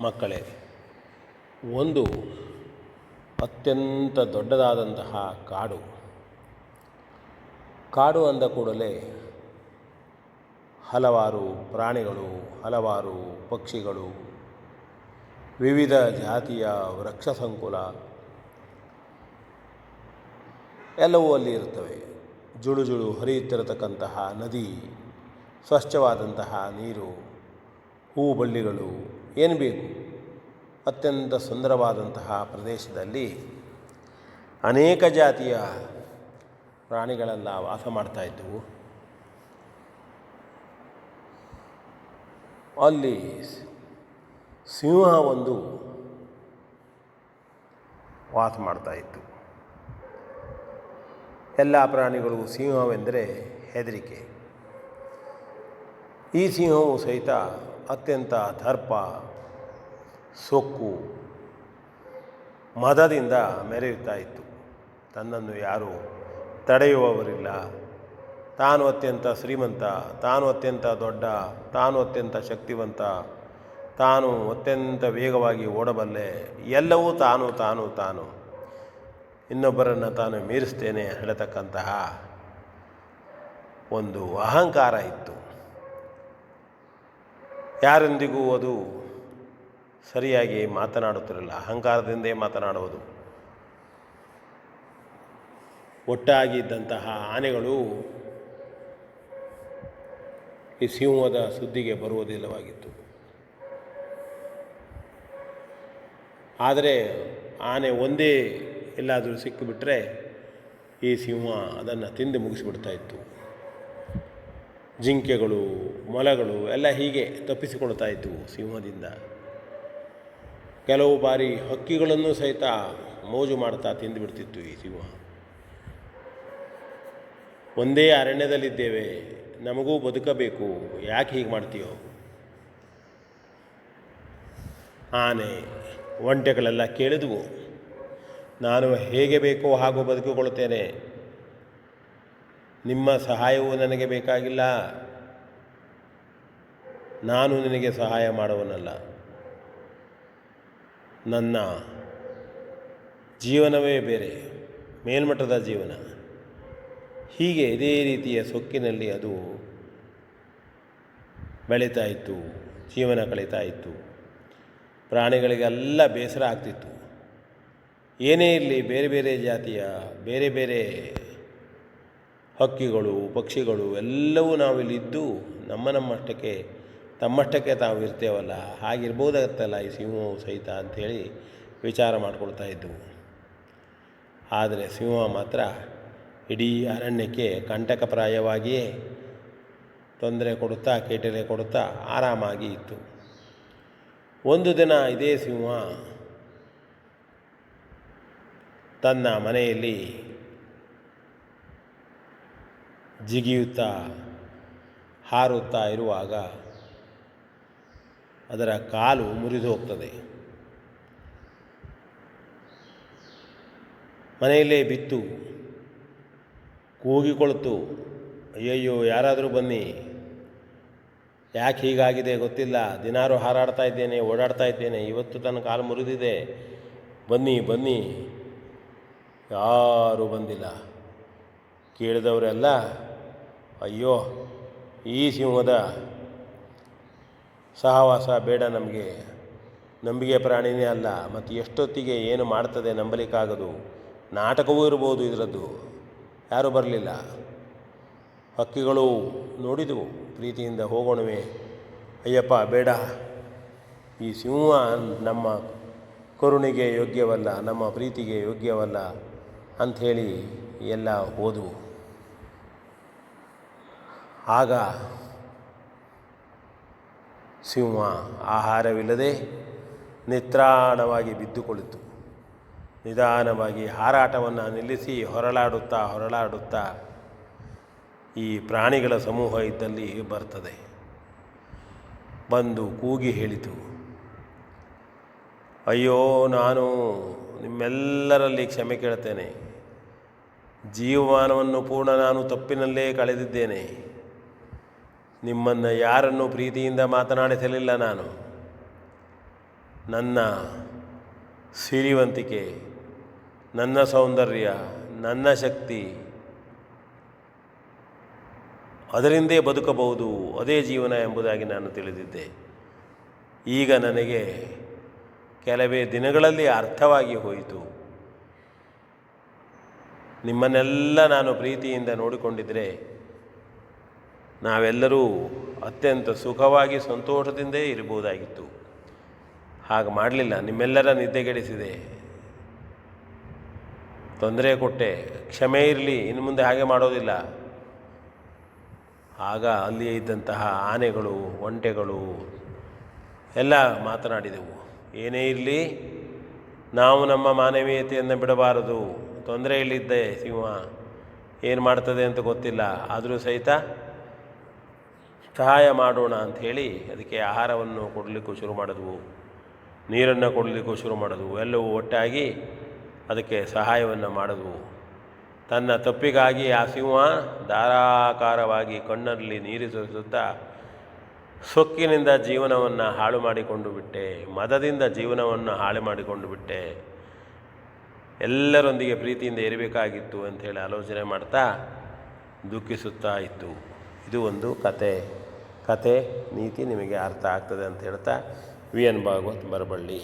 ಮಕ್ಕಳೇ, ಒಂದು ಅತ್ಯಂತ ದೊಡ್ಡದಾದಂತಹ ಕಾಡು. ಕಾಡು ಅಂದ ಕೂಡಲೇ ಹಲವಾರು ಪ್ರಾಣಿಗಳು, ಹಲವಾರು ಪಕ್ಷಿಗಳು, ವಿವಿಧ ಜಾತಿಯ ವೃಕ್ಷ ಸಂಕುಲ ಎಲ್ಲವೂ ಅಲ್ಲಿ ಇರುತ್ತವೆ. ಜುಳು ಜುಳು ಹರಿಯುತ್ತಿರತಕ್ಕಂತಹ ನದಿ, ಸ್ವಚ್ಛವಾದಂತಹ ನೀರು ಹೂವು ಬಳ್ಳಿಗಳು ಏನು ಬೇಕು? ಅತ್ಯಂತ ಸುಂದರವಾದಂತಹ ಪ್ರದೇಶದಲ್ಲಿ ಅನೇಕ ಜಾತಿಯ ಪ್ರಾಣಿಗಳೆಲ್ಲ ವಾಸ ಮಾಡ್ತಾ ಇದ್ದವು. ಅಲ್ಲಿ ಸಿಂಹ ಒಂದು ವಾಸ ಮಾಡ್ತಾ ಇತ್ತು. ಎಲ್ಲ ಪ್ರಾಣಿಗಳು ಸಿಂಹವೆಂದರೆ ಹೆದರಿಕೆ. ಈ ಸಿಂಹವು ಸಹಿತ ಅತ್ಯಂತ ದರ್ಪ, ಸೊಕ್ಕು ಮದದಿಂದ ಮೆರೆಯುತ್ತಾ ಇತ್ತು. ತನ್ನನ್ನು ಯಾರು ತಡೆಯುವವರಿಲ್ಲ. ತಾನು ಅತ್ಯಂತ ಶ್ರೀಮಂತ, ತಾನು ಅತ್ಯಂತ ದೊಡ್ಡ, ತಾನು ಅತ್ಯಂತ ಶಕ್ತಿವಂತ, ತಾನು ಅತ್ಯಂತ ವೇಗವಾಗಿ ಓಡಬಲ್ಲೆ, ಎಲ್ಲವೂ ತಾನು ತಾನು ತಾನು. ಇನ್ನೊಬ್ಬರನ್ನು ತಾನು ಮೀರಿಸ್ತೇನೆ ಹೇಳತಕ್ಕಂತಹ ಒಂದು ಅಹಂಕಾರ ಇತ್ತು. ಯಾರೊಂದಿಗೂ ಅದು ಸರಿಯಾಗಿ ಮಾತನಾಡುತ್ತಿರಲಿಲ್ಲ ಅಹಂಕಾರದಿಂದೇ ಮಾತನಾಡುವುದು. ಒಟ್ಟಾಗಿದ್ದಂತಹ ಆನೆಗಳು ಈ ಸಿಂಹದ ಸುದ್ದಿಗೆ ಬರುವುದಿಲ್ಲವಾಗಿತ್ತು ಆದರೆ ಆನೆ ಒಂದೇ ಎಲ್ಲಾದರೂ ಸಿಕ್ಕಿಬಿಟ್ರೆ ಈ ಸಿಂಹ ಅದನ್ನು ತಿಂದು ಮುಗಿಸಿಬಿಡ್ತಾ ಇತ್ತು. ಜಿಂಕೆಗಳು, ಮೊಲಗಳು ಎಲ್ಲ ಹೀಗೆ ತಪ್ಪಿಸಿಕೊಳ್ತಾ ಇದ್ದವು ಸಿಂಹದಿಂದ. ಕೆಲವು ಬಾರಿ ಹಕ್ಕಿಗಳನ್ನು ಸಹಿತ ಮೋಜು ಮಾಡ್ತಾ ತಿಂದುಬಿಡ್ತಿತ್ತು ಈ ಸಿಂಹ. ಒಂದೇ ಅರಣ್ಯದಲ್ಲಿದ್ದೇವೆ, ನಮಗೂ ಬದುಕಬೇಕು, ಯಾಕೆ ಹೀಗೆ ಮಾಡ್ತೀಯೋ? ಆನೆ, ಒಂಟೆಗಳೆಲ್ಲ ಕೇಳಿದವು. ನಾನು ಹೇಗೆ ಬೇಕೋ ಹಾಗೂ ಬದುಕಿಕೊಳ್ಳುತ್ತೇನೆ. ನಿಮ್ಮ ಸಹಾಯವು ನನಗೆ ಬೇಕಾಗಿಲ್ಲ. ನಾನು ನಿನಗೆ ಸಹಾಯ ಮಾಡುವನಲ್ಲ. ನನ್ನ ಜೀವನವೇ ಬೇರೆ, ಮೇಲ್ಮಟ್ಟದ ಜೀವನ. ಹೀಗೆ ಇದೇ ರೀತಿಯ ಸೊಕ್ಕಿನಲ್ಲಿ ಅದು ಬೆಳೀತಾ ಇತ್ತು, ಜೀವನ ಕಳೀತಾ ಇತ್ತು. ಪ್ರಾಣಿಗಳಿಗೆಲ್ಲ ಬೇಸರ ಆಗ್ತಿತ್ತು. ಏನೇ ಇರಲಿ, ಬೇರೆ ಬೇರೆ ಜಾತಿಯ, ಬೇರೆ ಬೇರೆ ಹಕ್ಕಿಗಳು, ಪಕ್ಷಿಗಳು ಎಲ್ಲವೂ ನಾವಿಲ್ಲಿದ್ದು ನಮ್ಮ ನಮ್ಮಷ್ಟಕ್ಕೆ, ತಮ್ಮಷ್ಟಕ್ಕೆ ತಾವು ಇರ್ತೇವಲ್ಲ. ಹಾಗಿರ್ಬೋದಾಗತ್ತಲ್ಲ ಈ ಸಿಂಹವು ಸಹಿತ ಅಂಥೇಳಿ ವಿಚಾರ ಮಾಡಿಕೊಳ್ತಾ ಇದ್ದವು. ಆದರೆ ಸಿಂಹ ಮಾತ್ರ ಇಡೀ ಅರಣ್ಯಕ್ಕೆ ಕಂಟಕಪ್ರಾಯವಾಗಿಯೇ ತೊಂದರೆ ಕೊಡುತ್ತಾ, ಕೇಟಲೆ ಕೊಡುತ್ತಾ ಆರಾಮಾಗಿ ಇತ್ತು. ಒಂದು ದಿನ ಇದೇ ಸಿಂಹ ತನ್ನ ಮನೆಯಲ್ಲಿ ಜಿಗಿಯುತ್ತಾ, ಹಾರುತ್ತಾ ಇರುವಾಗ ಅದರ ಕಾಲು ಮುರಿದು ಹೋಗ್ತದೆ ಮನೆಯಲ್ಲೇ ಬಿತ್ತು, ಕೂಗಿಕೊಳ್ತು, ಅಯ್ಯಯ್ಯೋ, ಯಾರಾದರೂ ಬನ್ನಿ. ಯಾಕೆ ಹೀಗಾಗಿದೆ ಗೊತ್ತಿಲ್ಲ. ದಿನಾರು ಹಾರಾಡ್ತಾ ಇದ್ದೇನೆ, ಓಡಾಡ್ತಾ ಇದ್ದೇನೆ. ಇವತ್ತು ತನ್ನ ಕಾಲು ಮುರಿದಿದೆ. ಬನ್ನಿ ಬನ್ನಿ. ಯಾರೂ ಬಂದಿಲ್ಲ. ಕೇಳಿದವರೆಲ್ಲ, ಅಯ್ಯೋ, ಈ ಸಿಂಹದ ಸಹವಾಸ ಬೇಡ ನಮಗೆ. ನಂಬಿಕೆ ಪ್ರಾಣಿನೇ ಅಲ್ಲ, ಮತ್ತು ಎಷ್ಟೊತ್ತಿಗೆ ಏನು ಮಾಡ್ತದೆ ನಂಬಲಿಕ್ಕಾಗದು. ನಾಟಕವೂ ಇರ್ಬೋದು ಇದರದ್ದು. ಯಾರೂ ಬರಲಿಲ್ಲ. ಹಕ್ಕಿಗಳು ನೋಡಿದವು, ಪ್ರೀತಿಯಿಂದ ಹೋಗೋಣವೇ. ಅಯ್ಯಪ್ಪ, ಬೇಡ. ಈ ಸಿಂಹ ನಮ್ಮ ಕರುಣಿಗೆ ಯೋಗ್ಯವಲ್ಲ, ನಮ್ಮ ಪ್ರೀತಿಗೆ ಯೋಗ್ಯವಲ್ಲ ಅಂಥೇಳಿ ಎಲ್ಲ ಹೋದವು ಆಗ ಸಿಂಹ ಆಹಾರವಿಲ್ಲದೆ ನಿತ್ರಾಣವಾಗಿ ಬಿದ್ದುಕೊಳ್ಳಿತು ನಿಧಾನವಾಗಿ ಹಾರಾಟವನ್ನು ನಿಲ್ಲಿಸಿ ಹೊರಳಾಡುತ್ತಾ ಹೊರಳಾಡುತ್ತಾ ಈ ಪ್ರಾಣಿಗಳ ಸಮೂಹ ಇದ್ದಲ್ಲಿ ಬರ್ತದೆ. ಬಂದು ಕೂಗಿ ಹೇಳಿತು, ಅಯ್ಯೋ, ನಾನು ನಿಮ್ಮೆಲ್ಲರಲ್ಲಿ ಕ್ಷಮೆ ಕೇಳ್ತೇನೆ. ಜೀವಮಾನವನ್ನು ಪೂರ್ಣ ನಾನು ತಪ್ಪಿನಲ್ಲೇ ಕಳೆದಿದ್ದೇನೆ. ನಿಮ್ಮನ್ನು ಯಾರನ್ನು ಪ್ರೀತಿಯಿಂದ ಮಾತನಾಡಿಸಲಿಲ್ಲ ನಾನು. ನನ್ನ ಸಿರಿವಂತಿಕೆ, ನನ್ನ ಸೌಂದರ್ಯ, ನನ್ನ ಶಕ್ತಿ ಅದರಿಂದೇ ಬದುಕಬಹುದು, ಅದೇ ಜೀವನ ಎಂಬುದಾಗಿ ನಾನು ತಿಳಿದಿದ್ದೆ. ಈಗ ನನಗೆ ಕೆಲವೇ ದಿನಗಳಲ್ಲಿ ಅರ್ಥವಾಗಿ ಹೋಯಿತು. ನಿಮ್ಮನ್ನೆಲ್ಲ ನಾನು ಪ್ರೀತಿಯಿಂದ ನೋಡಿಕೊಂಡಿದ್ದರೆ ನಾವೆಲ್ಲರೂ ಅತ್ಯಂತ ಸುಖವಾಗಿ ಸಂತೋಷದಿಂದೇ ಇರಬಹುದಾಗಿತ್ತು. ಹಾಗೆ ಮಾಡಲಿಲ್ಲ, ನಿಮ್ಮೆಲ್ಲರ ನಿದ್ದೆಗೆಡಿಸಿದೆ ತೊಂದರೆ ಕೊಟ್ಟೆ, ಕ್ಷಮೆ ಇರಲಿ, ಇನ್ನು ಮುಂದೆ ಹಾಗೆ ಮಾಡೋದಿಲ್ಲ. ಆಗ ಅಲ್ಲಿಯೇ ಇದ್ದಂತಹ ಆನೆಗಳು, ಒಂಟೆಗಳು ಎಲ್ಲ ಮಾತನಾಡಿದೆವು. ಏನೇ ಇರಲಿ, ನಾವು ನಮ್ಮ ಮಾನವೀಯತೆಯನ್ನು ಬಿಡಬಾರದು. ತೊಂದರೆಯಲ್ಲಿದ್ದೆ ಸಿಂಹ. ಏನು ಮಾಡ್ತದೆ ಅಂತ ಗೊತ್ತಿಲ್ಲ. ಆದರೂ ಸಹಿತ ಸಹಾಯ ಮಾಡೋಣ ಅಂಥೇಳಿ ಅದಕ್ಕೆ ಆಹಾರವನ್ನು ಕೊಡಲಿಕ್ಕೂ ಶುರು ಮಾಡಿದ್ವು. ನೀರನ್ನು ಕೊಡಲಿಕ್ಕೂ ಶುರು ಮಾಡಿದ್ವು. ಎಲ್ಲವೂ ಒಟ್ಟಾಗಿ ಅದಕ್ಕೆ ಸಹಾಯವನ್ನು ಮಾಡಿದ್ವು. ತನ್ನ ತಪ್ಪಿಗಾಗಿ ಆ ಸಿಂಹ ಧಾರಾಕಾರವಾಗಿ ಕಣ್ಣಲ್ಲಿ ನೀರು ಸುರಿಸುತ್ತಾ ಸೊಕ್ಕಿನಿಂದ ಜೀವನವನ್ನು ಹಾಳು ಮಾಡಿಕೊಂಡು ಬಿಟ್ಟೆ. ಮದದಿಂದ ಜೀವನವನ್ನು ಹಾಳು ಮಾಡಿಕೊಂಡು ಬಿಟ್ಟೆ. ಎಲ್ಲರೊಂದಿಗೆ ಪ್ರೀತಿಯಿಂದ ಇರಬೇಕಾಗಿತ್ತು ಅಂಥೇಳಿ ಆಲೋಚನೆ ಮಾಡ್ತಾ ದುಃಖಿಸುತ್ತಾ ಇತ್ತು. ಇದು ಒಂದು ಕತೆ. ಕತೆ ನೀತಿ ನಿಮಗೆ ಅರ್ಥ ಆಗ್ತದೆ ಅಂತ ಹೇಳ್ತಾ ವಿ ಎನ್ ಭಾಗವತ್ ಬರಬಳ್ಳಿ